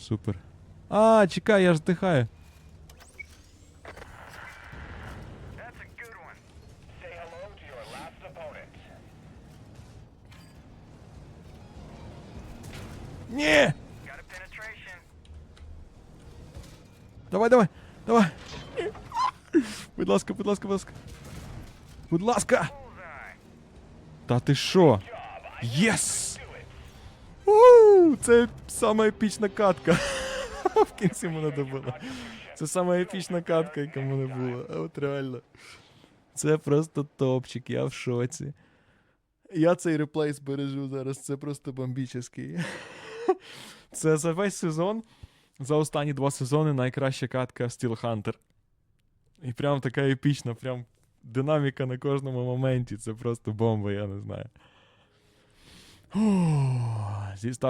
Супер. А, чекай, я ж дихаю. Не! Давай, давай, давай. Будь ласка, будь ласка, будь ласка. Будь ласка. Та ти що? Єс! Yes! Це сама епічна катка. В кінці мене добила. Це сама епічна катка, яка в мене була. А От реально. Це просто топчик, я в шоці. Я цей реплей збережу зараз, це просто бомбічний. Це за весь сезон, за останні два сезони найкраща катка Steel Hunter. І прям така епічна, прям динаміка на кожному моменті. Це просто бомба, я не знаю. Зі